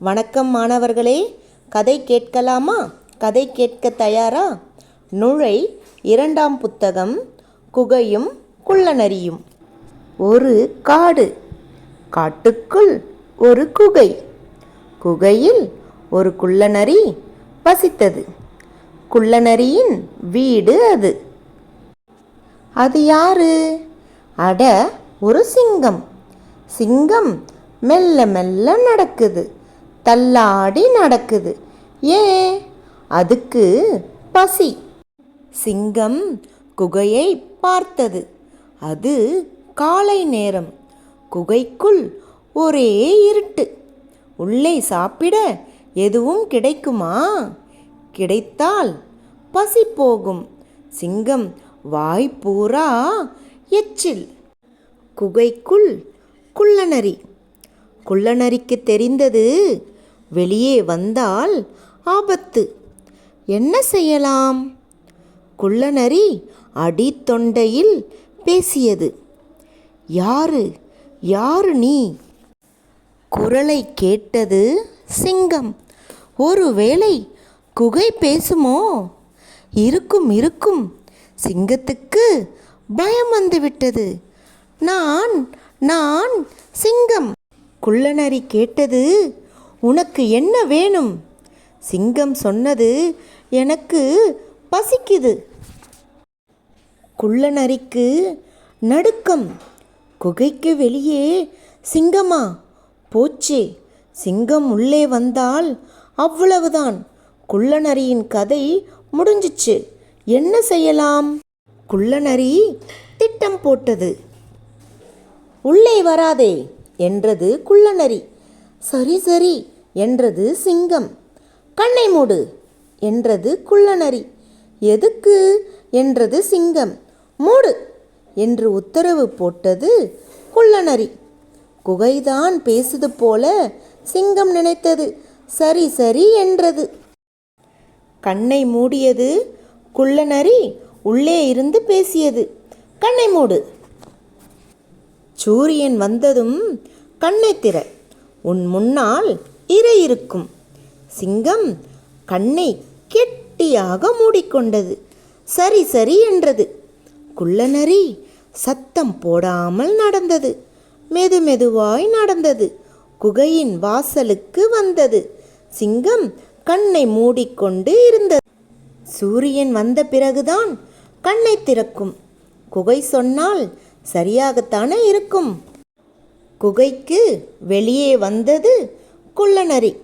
வணக்கம் மாணவர்களே கதை கேட்கலாமா? கதை கேட்க தயாரா? நுழை இரண்டாம் புத்தகம் குகையும் குள்ளநரியும். ஒரு காடு காட்டுக்குள் ஒரு குகை. குகையில் ஒரு குள்ளநரி வசித்தது. குள்ளநரியின் வீடு அது. அது யாரு? அட ஒரு சிங்கம். சிங்கம் மெல்ல மெல்ல நடக்குது. தள்ளாடி நடக்குது. ஏன் அதுக்கு பசி. சிங்கம் குகையை பார்த்தது. அது காலை நேரம். குகைக்குள் ஒரே இருட்டு. உள்ளே சாப்பிட எதுவும் கிடைக்குமா? கிடைத்தால் பசி போகும். சிங்கம் வாய் பூரா எச்சில். குகைக்குள் குள்ளநரி. குள்ளநரிக்கு தெரிந்தது வெளியே வந்தால் ஆபத்து. என்ன செய்யலாம்? குள்ளநரி அடித்தொண்டையில் பேசியது. யாரு? யாரு நீ? குரலை கேட்டது சிங்கம். ஒருவேளை குகை பேசுமோ? இருக்கும் இருக்கும். சிங்கத்துக்கு பயம் வந்துவிட்டது. நான் நான் சிங்கம். குள்ளநரி கேட்டது உனக்கு என்ன வேணும்? சிங்கம் சொன்னது எனக்கு பசிக்குது. குள்ளநரிக்கு நடுக்கம். குகைக்கு வெளியே சிங்கமா போச்சே. சிங்கம் உள்ளே வந்தால் அவ்வளவுதான். குள்ளநரியின் கதை முடிஞ்சிச்சு. என்ன செய்யலாம்? குள்ளநரி திட்டம் போட்டது. உள்ளே வராதே என்றது குள்ளநரி. சரி சரி என்றது சிங்கம். கண்ணை மூடு என்றது குள்ளநரி. எதுக்கு என்றது சிங்கம். மூடு என்று உத்தரவு போட்டது குள்ளநரி. குகைதான் பேசுது போல சிங்கம் நினைத்தது. சரி சரி என்றது. கண்ணை மூடியது குள்ளநரி உள்ளே இருந்து பேசியது. கண்ணை மூடு. சூரியன் வந்ததும் கண்ணை திற. உன் முன்னால் இரை இருக்கும். சிங்கம் கண்ணை கெட்டியாக மூடிக்கொண்டது. சரி சரி என்றது. குள்ளநரி சத்தம் போடாமல் நடந்தது. மெது மெதுவாய் நடந்தது. குகையின் வாசலுக்கு வந்தது. சிங்கம் கண்ணை மூடிக்கொண்டு இருந்தது. சூரியன் வந்த பிறகுதான் கண்ணை திறக்கும். குகை சொன்னால் சரியாகத்தானே இருக்கும். குகைக்கு வெளியே வந்தது குள்ளநரி.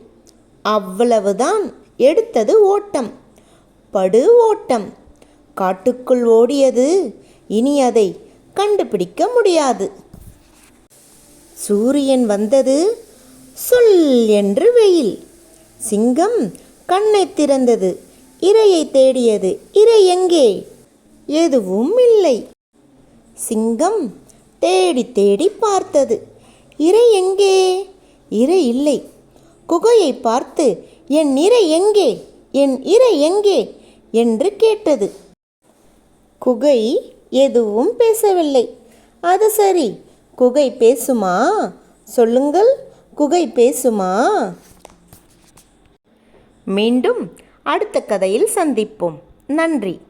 அவ்வளவுதான் எடுத்தது ஓட்டம். படு ஓட்டம். காட்டுக்குள் ஓடியது. இனி அதை கண்டுபிடிக்க முடியாது. சூரியன் வந்தது. சொல் என்று வெயில். சிங்கம் கண்ணை திறந்தது. இரையை தேடியது. இரை எங்கே? எதுவும் இல்லை. சிங்கம் தேடி தேடி பார்த்தது. இரை எங்கே? இரை இல்லை. குகையை பார்த்து என் இரை எங்கே? என் இரை எங்கே? என்று கேட்டது. குகை எதுவும் பேசவில்லை. அது சரி குகை பேசுமா? சொல்லுங்கள் குகை பேசுமா? மீண்டும் அடுத்த கதையில் சந்திப்போம். நன்றி.